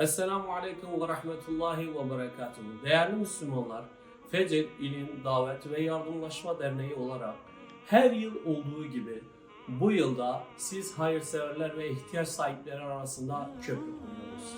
Esselamu Aleyküm ve Rahmetullahi ve Berekatuhu. Değerli Müslümanlar, Fecr İlim, Davet ve Yardımlaşma Derneği olarak her yıl olduğu gibi bu yılda siz hayırseverler ve ihtiyaç sahipleri arasında köprü kuruyoruz.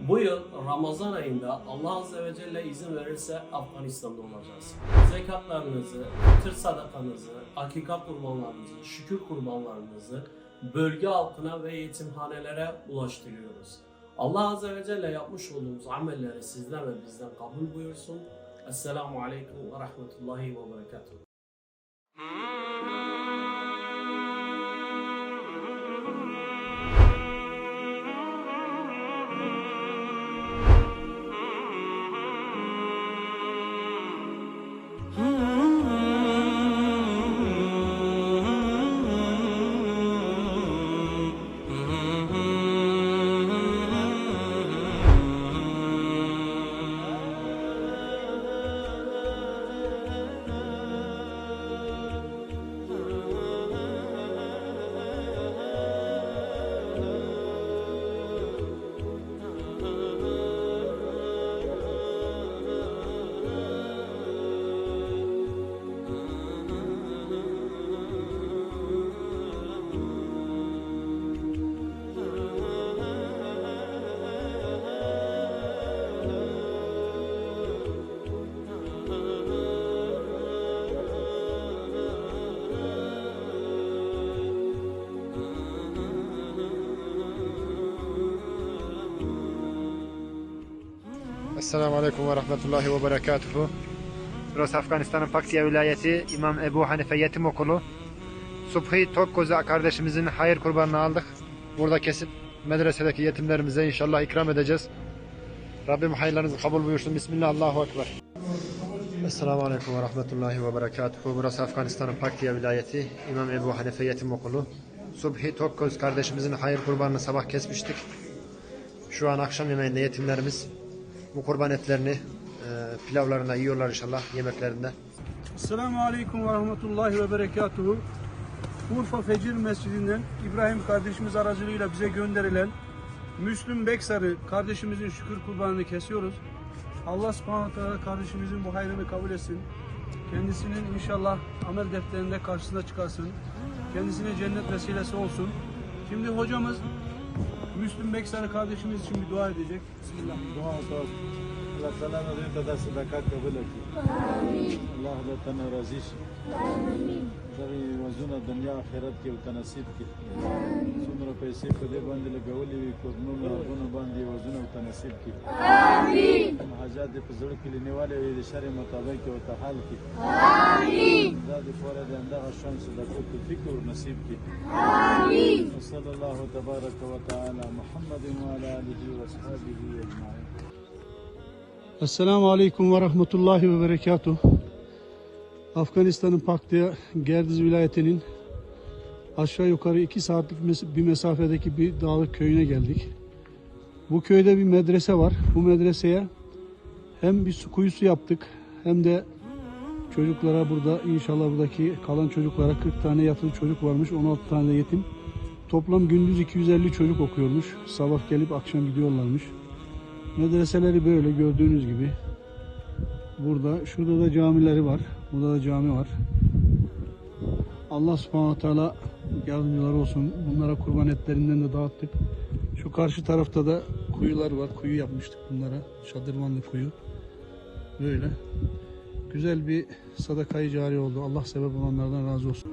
Bu yıl Ramazan ayında Allah Azze ve Celle izin verirse Afganistan'da olacağız. Zekatlarınızı, fıtır sadakanızı, akika kurbanlarınızı, şükür kurbanlarınızı bölge halkına ve yetimhanelere ulaştırıyoruz. Allah Azze ve Celle yapmış olduğumuz amelleri sizden ve bizden kabul buyursun. Esselamu Aleyküm ve Rahmetullahi ve Berekatuhu. Esselamu Aleyküm ve Rahmetullahi ve Berekatuhu. Burası Afganistan'ın Paktiya vilayeti İmam Ebu Hanife Yetim Okulu. Subhi Tokkoza kardeşimizin hayır kurbanını aldık. Burada kesip medresedeki yetimlerimize inşallah ikram edeceğiz. Rabbim hayırlarınızı kabul buyursun. Bismillah, Allahu Ekber. Esselamu Aleyküm ve Rahmetullahi ve Berekatuhu. Burası Afganistan'ın Paktiya vilayeti İmam Ebu Hanife Yetim Okulu. Subhi Tokkoz kardeşimizin hayır kurbanını sabah kesmiştik. Şu an akşam yemeğinde yetimlerimiz bu kurban etlerini e, pilavlarında yiyorlar inşallah yemeklerinde. Selamun Aleyküm ve Rahmetullahi ve Berekatuhu. Urfa Fecir Mescidi'nden İbrahim kardeşimiz aracılığıyla bize gönderilen Müslüm Beksar'ı kardeşimizin şükür kurbanını kesiyoruz. Allah subhanahu kardeşimizin bu hayrını kabul etsin. Kendisinin inşallah amel defterinde karşısına çıkarsın. Kendisine cennet vesilesi olsun. Şimdi hocamız Müslüm Beksarı kardeşimiz için bir dua edecek. Bismillah. Dua olsun. Allah sana razı da sadakat kabul etsin. Amin. Allah da tana razı şi. Amin. دغه وزونه دنیا آخرت کې وتنصیب کړي څومره پیسې په دې باندې لګولې وي کورنونه غونه باندې وزونه وتنصیب کړي امين حاجات دې په زړه کې لنیواله وي د شر مطابق او تحال کړي امين دا دې پوره دې اندغه شان صدقو توفیق ور نصیب کړي امين وصلى الله تبارك وتعالى محمد وعلى اله واصحابه اجمعين Esselamu Aleyküm ve Rahmetullahi ve Berekatuh. Afganistan'ın Paktiya Gerdiz vilayetinin aşağı yukarı iki saatlik mes- bir mesafedeki bir dağlık köyüne geldik. Bu köyde bir medrese var. Bu medreseye hem bir su kuyusu yaptık hem de çocuklara burada inşallah buradaki kalan çocuklara 40 tane yatılı çocuk varmış 16 tane yetim. Toplam gündüz 250 çocuk okuyormuş. Sabah gelip akşam gidiyorlarmış. Medreseleri böyle gördüğünüz gibi. Burada, şurada da camileri var. Burada da cami var. Allah subhanahu teala yardımcıları olsun. Bunlara kurban etlerinden de dağıttık. Şu karşı tarafta da kuyular var. Kuyu yapmıştık bunlara. Şadırvanlı kuyu. Böyle. Güzel bir sadakayı cari oldu. Allah sebep olanlardan razı olsun.